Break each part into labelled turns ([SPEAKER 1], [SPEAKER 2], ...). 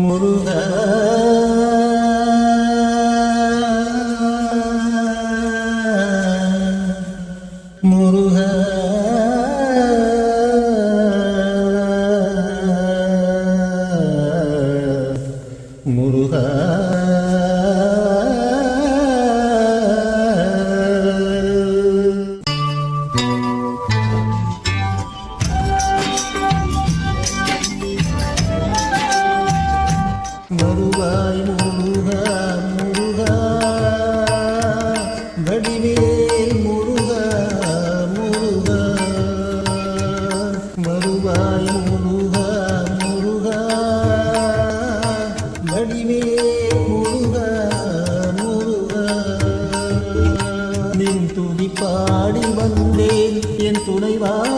[SPEAKER 1] முருகா. துதி பாடி வந்தேன் என் துணைவாணி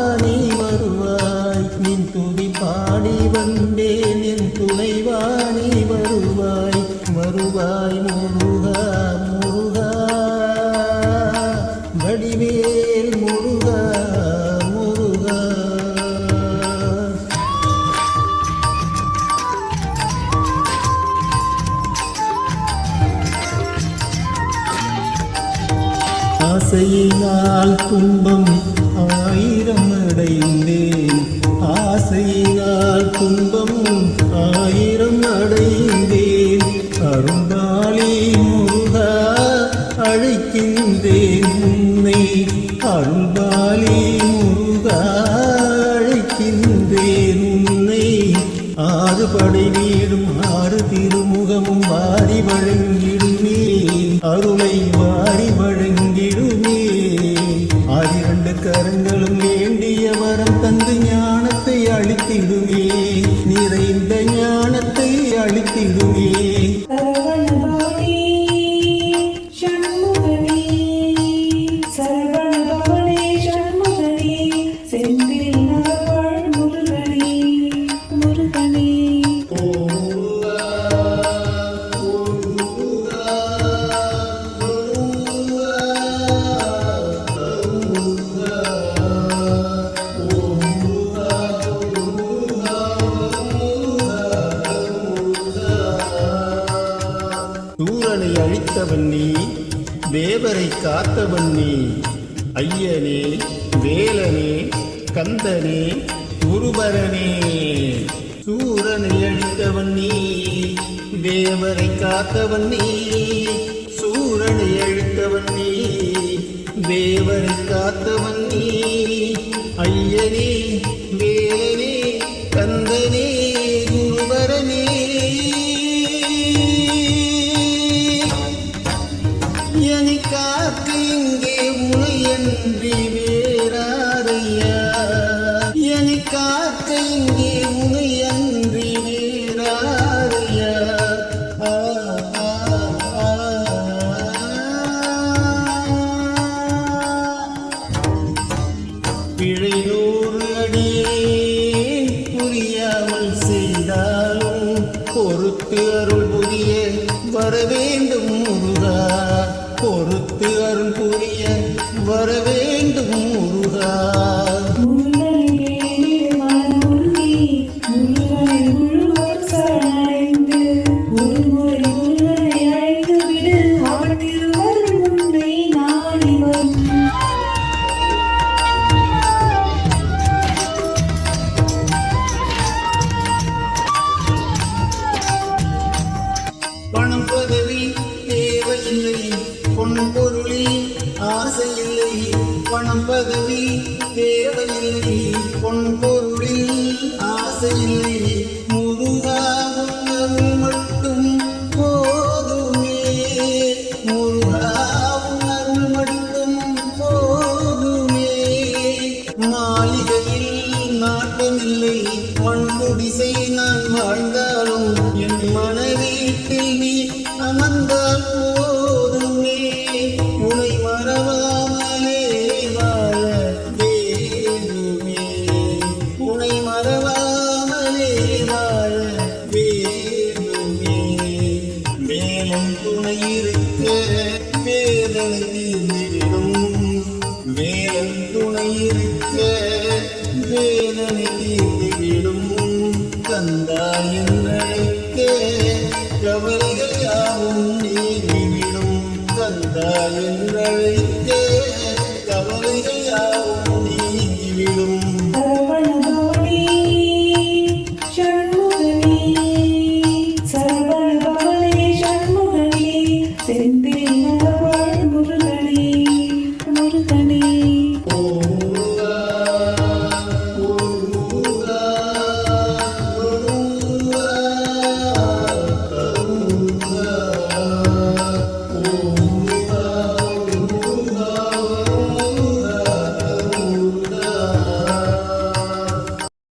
[SPEAKER 1] ஆசையினால் துன்பம் ஆயிரம் அடைந்தேன் ஆசையினால் துன்பம் ஆயிரம் அடைந்தேன் அருந்தாளி முருகா அழைக்கின்றேன் உன்னை. அருள்பாலி முருகா அழைக்கின்றேன் உன்னை. ஆறு படை வீடும் ஆறு திருமுகமும் வாரி வழங்கிடுமே அருளை வாரி வழங்கிடுமே கரங்களும் வேண்டிய வரம் தந்து ஞானத்தை அளித்திடுமே. நிறைந்த ஞானத்தை அளித்திடுமே. சூரனை நீ தேவரை காத்தவன் நீ. ஐயனே வேலனே கந்தனே குருபரனே சூரனை அழித்தவன் நீ தேவரை காத்தவன் நீ. சூரனை அழித்தவன் நீ தேவரை காத்தவன் நீ. ஐயனே வே காக்க இங்கே உனையன்றி வேறாரையா பிழை நூறு அடியே புரியாமல் செய்தாலும் பொறுத்து அருள் புரிய வர வேண்டும் முருகா. பொறுத்து அருள் புரிய வரவே ஆசையில்லை பணம் பதவி தேவையில்லை பொன் பொருளில் ஆசையில்லை. முருகாவும் அருள் மட்டும் போதுமே முருகாவும் அருள் மட்டும் போதுமே. மாளிகையில் நாட்டமில்லை மண் குடிசை நான் வாழ்ந்தாலும் என் மனவீட்டில் இருக்க வேதனை தீர்ந்திடும் வேலன் துணை இருக்க வேதனை தீர்ந்துவிடும். கந்தா என்னழைக்க கவலைகள் யாவும் நீங்கிவிடும். கந்தா என்னழைக்க